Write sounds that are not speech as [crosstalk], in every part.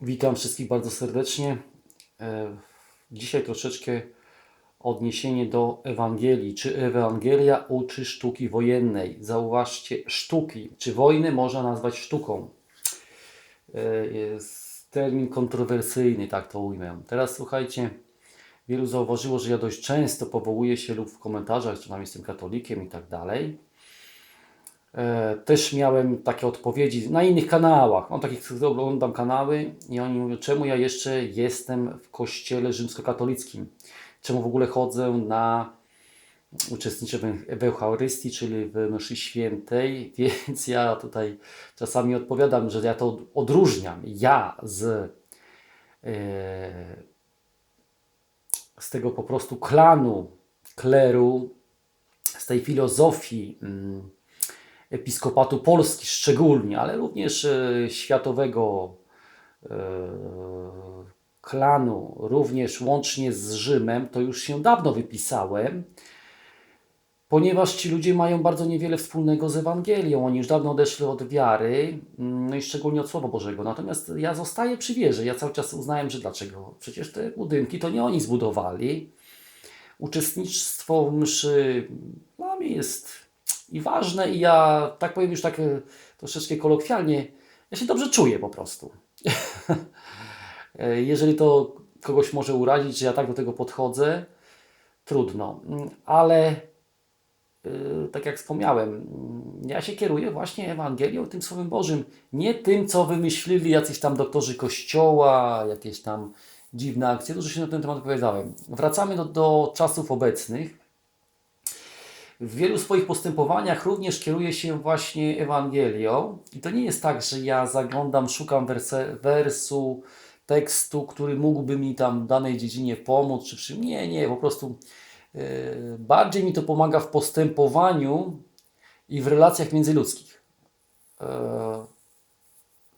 Witam wszystkich bardzo serdecznie. E, Dzisiaj troszeczkę odniesienie do Ewangelii. Czy Ewangelia uczy sztuki wojennej? Zauważcie, sztuki. Czy wojnę można nazwać sztuką? E, Jest termin kontrowersyjny, tak to ujmę. Teraz słuchajcie, wielu zauważyło, że ja dość często powołuję się lub w komentarzach, że tam jestem katolikiem i tak dalej. E, Też miałem takie odpowiedzi na innych kanałach. Mam takich, oglądam kanały i oni mówią, czemu ja jeszcze jestem w kościele rzymskokatolickim? Czemu w ogóle chodzę na uczestniczę w Eucharystii, czyli w mszy świętej, [laughs] więc ja tutaj czasami odpowiadam, że ja to odróżniam. Ja z, e, z tego po prostu klanu, kleru, z tej filozofii mm, episkopatu Polski szczególnie, ale również e, światowego e, klanu, również łącznie z Rzymem, to już się dawno wypisałem, ponieważ ci ludzie mają bardzo niewiele wspólnego z Ewangelią. Oni już dawno odeszli od wiary, mm, no i szczególnie od Słowa Bożego. Natomiast ja zostaję przy wierze. Ja cały czas uznałem, że dlaczego? Przecież te budynki to nie oni zbudowali. Uczestnictwo mszy dla mnie jest i ważne i ja, tak powiem już tak e, troszeczkę kolokwialnie, ja się dobrze czuję po prostu. [laughs] E, Jeżeli to kogoś może urazić, że ja tak do tego podchodzę, trudno. Mm, Ale yy, tak jak wspomniałem, mm, ja się kieruję właśnie Ewangelią, tym Słowem Bożym, nie tym, co wymyślili jacyś tam doktorzy Kościoła, jakieś tam dziwne akcje. Dużo się na ten temat opowiadałem. Wracamy do, do czasów obecnych. W wielu swoich postępowaniach również kieruję się właśnie Ewangelią. I to nie jest tak, że ja zaglądam, szukam werse, wersu, tekstu, który mógłby mi tam w danej dziedzinie pomóc, czy przy... Nie, nie, po prostu e, bardziej mi to pomaga w postępowaniu i w relacjach międzyludzkich. E,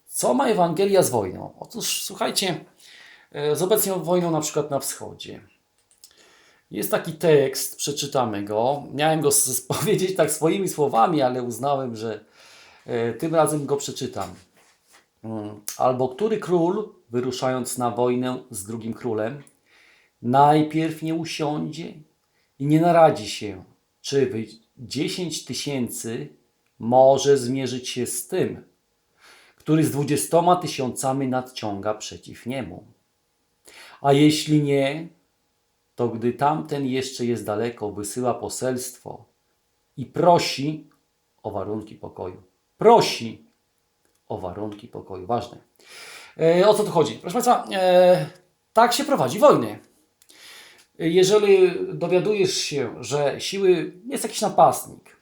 co ma Ewangelia z wojną? Otóż słuchajcie, e, z obecną wojną na przykład na wschodzie. Jest taki tekst, przeczytamy go. Miałem go powiedzieć tak swoimi słowami, ale uznałem, że e, tym razem go przeczytam. Mm. Albo który król, wyruszając na wojnę z drugim królem, najpierw nie usiądzie i nie naradzi się, czy wy 10 tysięcy może zmierzyć się z tym, który z dwudziestoma tysiącami nadciąga przeciw niemu. A jeśli nie, to gdy tamten jeszcze jest daleko, wysyła poselstwo i prosi o warunki pokoju. Prosi o warunki pokoju. Ważne. E, o co tu chodzi? Proszę Państwa, e, tak się prowadzi wojny. Jeżeli dowiadujesz się, że siły, jest jakiś napastnik,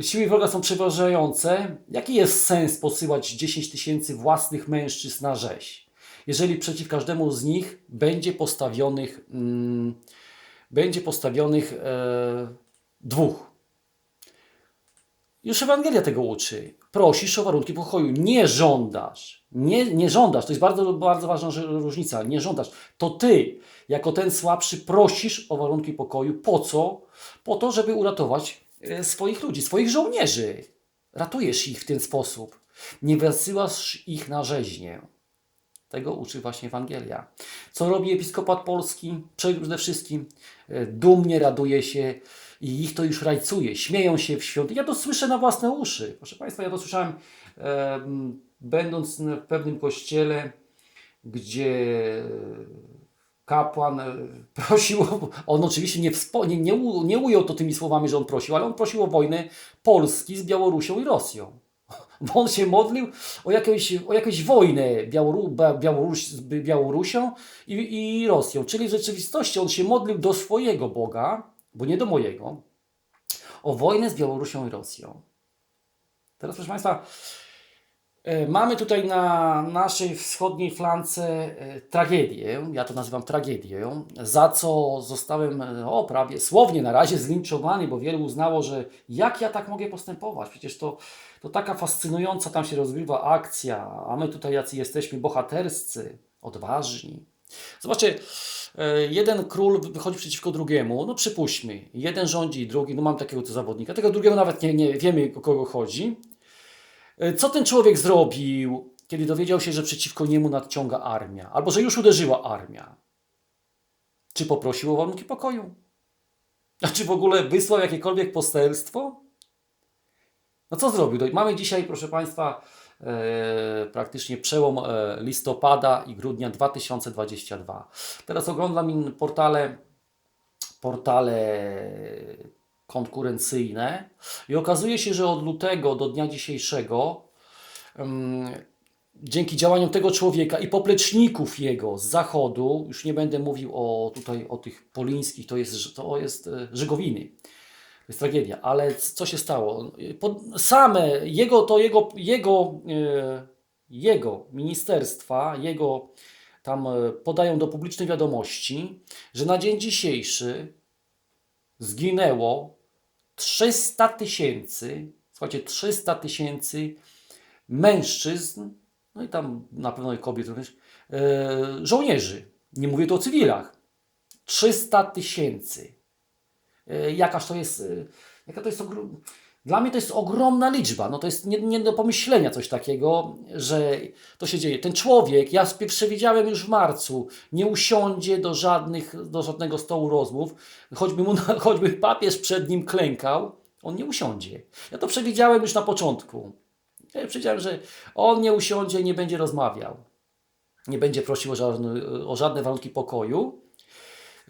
siły wroga są przeważające, jaki jest sens posyłać 10 tysięcy własnych mężczyzn na rzeź? Jeżeli przeciw każdemu z nich będzie postawionych, mm, będzie postawionych e, dwóch. Już Ewangelia tego uczy. Prosisz o warunki pokoju. Nie żądasz. Nie, nie żądasz. To jest bardzo, bardzo ważna różnica. Nie żądasz. To ty, jako ten słabszy, prosisz o warunki pokoju. Po co? Po to, żeby uratować e, swoich ludzi, swoich żołnierzy. Ratujesz ich w ten sposób. Nie wysyłasz ich na rzeźnię. Tego uczy właśnie Ewangelia. Co robi episkopat polski? Przede wszystkim e, dumnie raduje się i ich to już rajcuje. Śmieją się w świąt. Ja to słyszę na własne uszy. Proszę Państwa, ja to słyszałem e, będąc w pewnym kościele, gdzie kapłan e, [laughs] prosił, on oczywiście nie, wspo, nie, nie, nie ujął to tymi słowami, że on prosił, ale on prosił o wojnę Polski z Białorusią i Rosją. Bo on się modlił o jakąś, o jakąś wojnę Białoru, Białoruś, Białorusią i, i Rosją. Czyli w rzeczywistości on się modlił do swojego Boga, bo nie do mojego, o wojnę z Białorusią i Rosją. Teraz, proszę Państwa, e, mamy tutaj na naszej wschodniej flance e, tragedię, ja to nazywam tragedię, za co zostałem, e, o prawie słownie na razie zlinczowany, bo wielu uznało, że jak ja tak mogę postępować? Przecież to, to taka fascynująca tam się rozgrywa akcja, a my tutaj jacy jesteśmy bohaterscy, odważni. Zobaczcie, e, jeden król wychodzi przeciwko drugiemu, no przypuśćmy, jeden rządzi, drugi, no mam takiego tu zawodnika, tego drugiego nawet nie, nie wiemy o kogo chodzi. E, Co ten człowiek zrobił, kiedy dowiedział się, że przeciwko niemu nadciąga armia, albo że już uderzyła armia? Czy poprosił o warunki pokoju? A czy w ogóle wysłał jakiekolwiek poselstwo? No co zrobił? Mamy dzisiaj, proszę Państwa, e, praktycznie przełom e, listopada i grudnia 2022. Teraz oglądam portale, portale konkurencyjne i okazuje się, że od lutego do dnia dzisiejszego em, dzięki działaniom tego człowieka i popleczników jego z zachodu, już nie będę mówił o tutaj o tych polińskich, to jest, to jest e, Żegowiny. To jest tragedia, ale co się stało? Same jego, to jego, jego, e, jego ministerstwa, jego tam e, podają do publicznej wiadomości, że na dzień dzisiejszy zginęło 300 tysięcy, słuchajcie, 300 tysięcy mężczyzn, no i tam na pewno i kobiet również, e, żołnierzy. Nie mówię tu o cywilach. 300 tysięcy. E, jakaż to jest, e, jaka to jest ogrom... Dla mnie to jest ogromna liczba. No to jest nie, nie do pomyślenia coś takiego, że to się dzieje. Ten człowiek, ja przewidziałem już w marcu, nie usiądzie do, żadnych, do żadnego stołu rozmów, choćby, mu, [laughs] choćby papież przed nim klękał, on nie usiądzie. Ja to przewidziałem już na początku. Ja przewidziałem, że on nie usiądzie, nie będzie rozmawiał. Nie będzie prosił o żadne, o żadne warunki pokoju.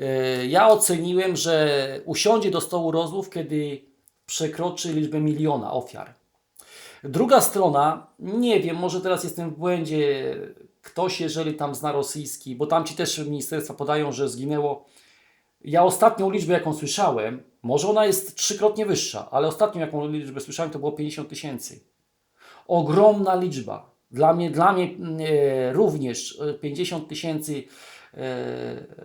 E, Ja oceniłem, że usiądzie do stołu rozmów, kiedy przekroczy liczbę miliona ofiar. Druga strona, nie wiem, może teraz jestem w błędzie. Ktoś, jeżeli tam zna rosyjski, bo tam ci też ministerstwa podają, że zginęło. Ja ostatnią liczbę, jaką słyszałem, może ona jest trzykrotnie wyższa, ale ostatnią, jaką liczbę słyszałem, to było 50 tysięcy. Ogromna liczba. Dla mnie, dla mnie e, również e, 50 tysięcy e,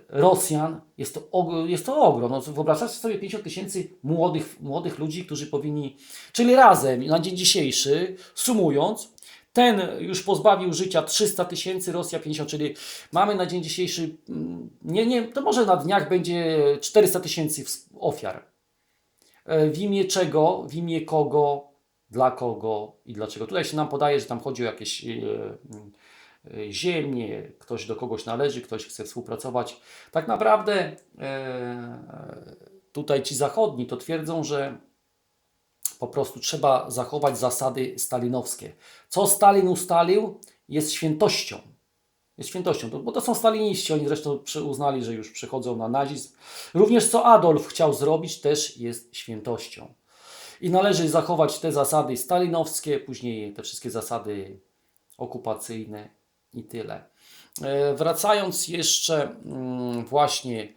Rosjan jest to, jest to ogrom. No, wyobrażacie sobie 50 tysięcy młodych, młodych ludzi, którzy powinni, czyli razem na dzień dzisiejszy, sumując, ten już pozbawił życia 300 tysięcy, Rosja 50, czyli mamy na dzień dzisiejszy, mm, nie, nie, to może na dniach będzie 400 tysięcy ofiar. E, W imię czego, w imię kogo, dla kogo i dlaczego. Tutaj się nam podaje, że tam chodzi o jakieś e, e, ziemię, ktoś do kogoś należy, ktoś chce współpracować. Tak naprawdę e, tutaj ci zachodni to twierdzą, że po prostu trzeba zachować zasady stalinowskie. Co Stalin ustalił, jest świętością. Jest świętością, to- bo to są staliniści, oni zresztą uznali, że już przechodzą na nazizm. Również co Adolf chciał zrobić, też jest świętością. I należy zachować te zasady stalinowskie, później te wszystkie zasady okupacyjne i tyle. E, Wracając jeszcze mm, właśnie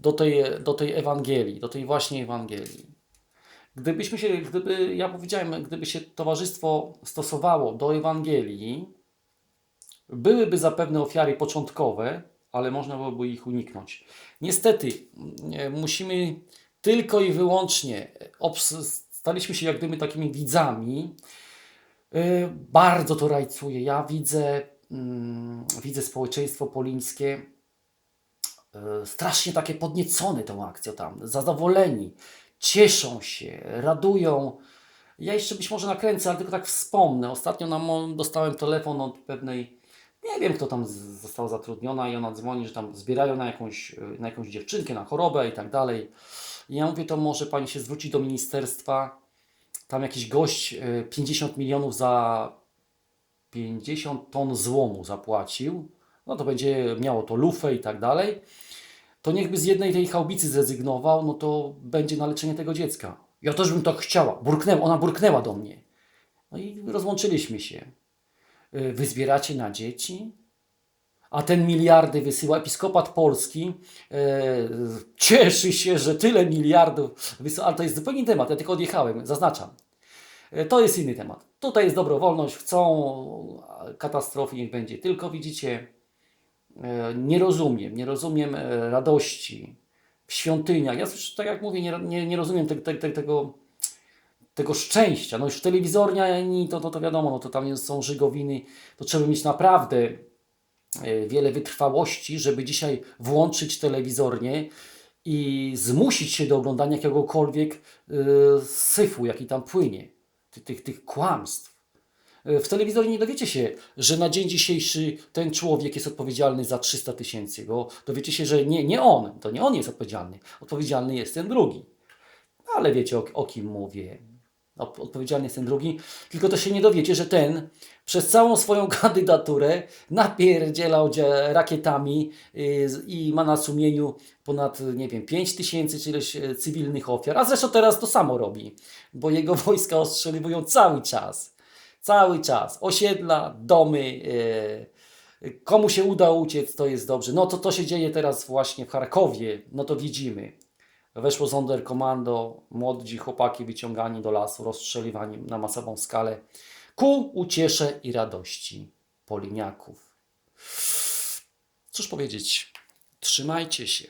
do tej, do tej Ewangelii, do tej właśnie Ewangelii. Gdybyśmy się, gdyby, ja powiedziałem, gdyby się towarzystwo stosowało do Ewangelii, byłyby zapewne ofiary początkowe, ale można byłoby ich uniknąć. Niestety, mm, musimy tylko i wyłącznie, staliśmy się jak gdyby takimi widzami. Yy, Bardzo to rajcuje. Ja widzę, widzę społeczeństwo polińskie e, strasznie takie podniecone tą akcją tam, zadowoleni, cieszą się, radują. Ja jeszcze być może nakręcę, ale tylko tak wspomnę. Ostatnio na mo- dostałem telefon od pewnej, nie wiem kto tam została zatrudniona i ona dzwoni, że tam zbierają na jakąś, e, na jakąś dziewczynkę, na chorobę i tak dalej. I ja mówię, to może pani się zwrócić do ministerstwa, tam jakiś gość e, 50 milionów za 50 ton złomu zapłacił, no to będzie miało to lufę i tak dalej, to niechby z jednej tej chałbicy zrezygnował, no to będzie na leczenie tego dziecka. Ja też bym tak chciała. Burknęła, ona burknęła do mnie. No i rozłączyliśmy się. Y, Wy zbieracie na dzieci? A ten miliardy wysyła episkopat polski. e, cieszy się, że tyle miliardów wysyła, ale to jest zupełnie inny temat. Ja tylko odjechałem, zaznaczam. E, To jest inny temat. Tutaj jest dobrowolność, chcą katastrofy, niech będzie. Tylko widzicie, e, nie rozumiem, nie rozumiem e, radości w świątyniach. Ja już, tak jak mówię, nie, nie, nie rozumiem te, te, te, tego, tego szczęścia. No już w telewizorni to, to, to wiadomo, no to tam są żygowiny, to trzeba mieć naprawdę e, wiele wytrwałości, żeby dzisiaj włączyć telewizornię i zmusić się do oglądania jakiegokolwiek syfu, jaki tam płynie, tych, tych, kłamstw. W telewizorze nie dowiecie się, że na dzień dzisiejszy ten człowiek jest odpowiedzialny za 300 tysięcy, bo dowiecie się, że nie, nie on, to nie on jest odpowiedzialny. Odpowiedzialny jest ten drugi. Ale wiecie o, o kim mówię. Odpowiedzialny jest ten drugi. Tylko to się nie dowiecie, że ten przez całą swoją [laughs] kandydaturę napierdzielał rakietami z- i ma na sumieniu ponad, nie wiem, 5 tysięcy czy ileś e, cywilnych ofiar. A zresztą teraz to samo robi, bo jego [laughs] wojska ostrzeliwują cały czas. Cały czas. Osiedla, domy. e, komu się uda uciec, to jest dobrze. No to to się dzieje teraz właśnie w Charkowie. No to widzimy. Weszło Sonderkommando, młodzi chłopaki wyciągani do lasu, rozstrzeliwani na masową skalę, ku uciesze i radości poliniaków. Cóż powiedzieć, trzymajcie się.